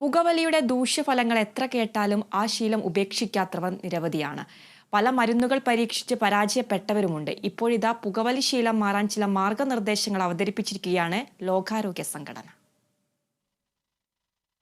പുകവലിയുടെ ദൂഷ്യഫലങ്ങൾ എത്ര കേട്ടാലും ആ ശീലം ഉപേക്ഷിക്കാത്തവർ നിരവധിയാണ്. പല മരുന്നുകൾ പരീക്ഷിച്ച് പരാജയപ്പെട്ടവരുമുണ്ട്. ഇപ്പോഴിതാ പുകവലി ശീലം മാറാൻ ചില മാർഗനിർദ്ദേശങ്ങൾ അവതരിപ്പിച്ചിരിക്കുകയാണ് ലോകാരോഗ്യ സംഘടന.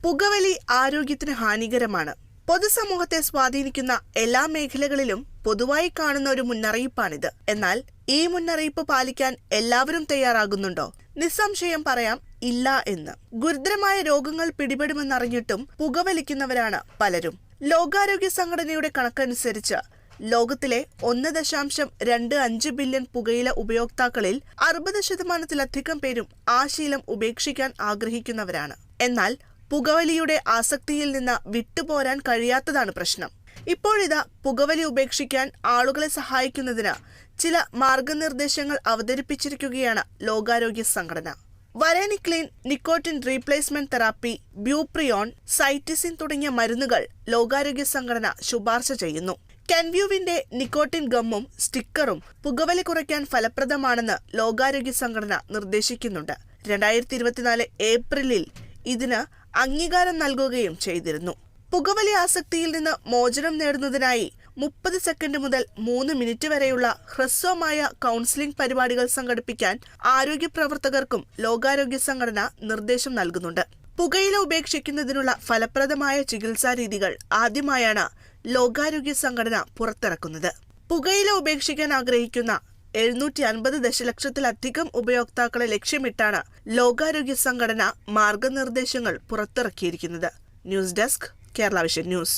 പുകവലി ആരോഗ്യത്തിന് ഹാനികരമാണ്. പൊതുസമൂഹത്തെ സ്വാധീനിക്കുന്ന എല്ലാ മേഖലകളിലും പൊതുവായി കാണുന്ന ഒരു മുന്നറിയിപ്പാണിത്. എന്നാൽ ഈ മുന്നറിയിപ്പ് പാലിക്കാൻ എല്ലാവരും തയ്യാറാകുന്നുണ്ടോ? നിസ്സംശയം പറയാം ഇല്ല എന്ന്. ഗുരുതരമായ രോഗങ്ങൾ പിടിപെടുമെന്നറിഞ്ഞിട്ടും പുകവലിക്കുന്നവരാണ് പലരും. ലോകാരോഗ്യ സംഘടനയുടെ കണക്കനുസരിച്ച് ലോകത്തിലെ ഒന്ന് ദശാംശം രണ്ട് അഞ്ച് ബില്യൺ പുകയില ഉപയോക്താക്കളിൽ അറുപത് ശതമാനത്തിലധികം പേരും ആ ശീലം ഉപേക്ഷിക്കാൻ ആഗ്രഹിക്കുന്നവരാണ്. എന്നാൽ പുകവലിയുടെ ആസക്തിയിൽ നിന്ന് വിട്ടുപോരാൻ കഴിയാത്തതാണ് പ്രശ്നം. ഇപ്പോഴിതാ പുകവലി ഉപേക്ഷിക്കാൻ ആളുകളെ സഹായിക്കുന്നതിന് ചില മാർഗനിർദ്ദേശങ്ങൾ അവതരിപ്പിച്ചിരിക്കുകയാണ് ലോകാരോഗ്യ സംഘടന. Varenicline nicotine replacement therapy bupropion cytisine തുടങ്ങിയ മരുന്നുകൾ ലോകാരോഗ്യ സംഘടന ശുപാർശ ചെയ്യുന്നു. കെൻവ്യൂവിന്റെ നിക്കോട്ടിൻ ഗമ്മും സ്റ്റിക്കറും പുകവലി കുറയ്ക്കാൻ ഫലപ്രദമാണെന്ന് ലോകാരോഗ്യ സംഘടന നിർദ്ദേശിക്കുന്നുണ്ട്. രണ്ടായിരത്തി ഇരുപത്തിനാല് ഏപ്രിലിൽ ഇതിന് അംഗീകാരം നൽകുകയും ചെയ്തിരുന്നു. പുകവലി ആസക്തിയിൽ നിന്ന് മോചനം നേടുന്നതിനായി മുപ്പത് സെക്കൻഡ് മുതൽ മൂന്ന് മിനിറ്റ് വരെയുള്ള ഹ്രസ്വമായ കൗൺസിലിംഗ് പരിപാടികൾ സംഘടിപ്പിക്കാൻ ആരോഗ്യ പ്രവർത്തകർക്കും ലോകാരോഗ്യ സംഘടന നിർദ്ദേശം നൽകുന്നുണ്ട്. പുകയില ഉപേക്ഷിക്കുന്നതിനുള്ള ഫലപ്രദമായ ചികിത്സാ രീതികൾ ആദ്യമായാണ് ലോകാരോഗ്യ സംഘടന പുറത്തിറക്കുന്നത്. പുകയില ഉപേക്ഷിക്കാൻ ആഗ്രഹിക്കുന്ന എഴുന്നൂറ്റി അൻപത് ദശലക്ഷത്തിലധികം ഉപയോക്താക്കളെ ലക്ഷ്യമിട്ടാണ് ലോകാരോഗ്യ സംഘടന മാർഗനിർദ്ദേശങ്ങൾ പുറത്തിറക്കിയിരിക്കുന്നത്. News desk Kerala vision news.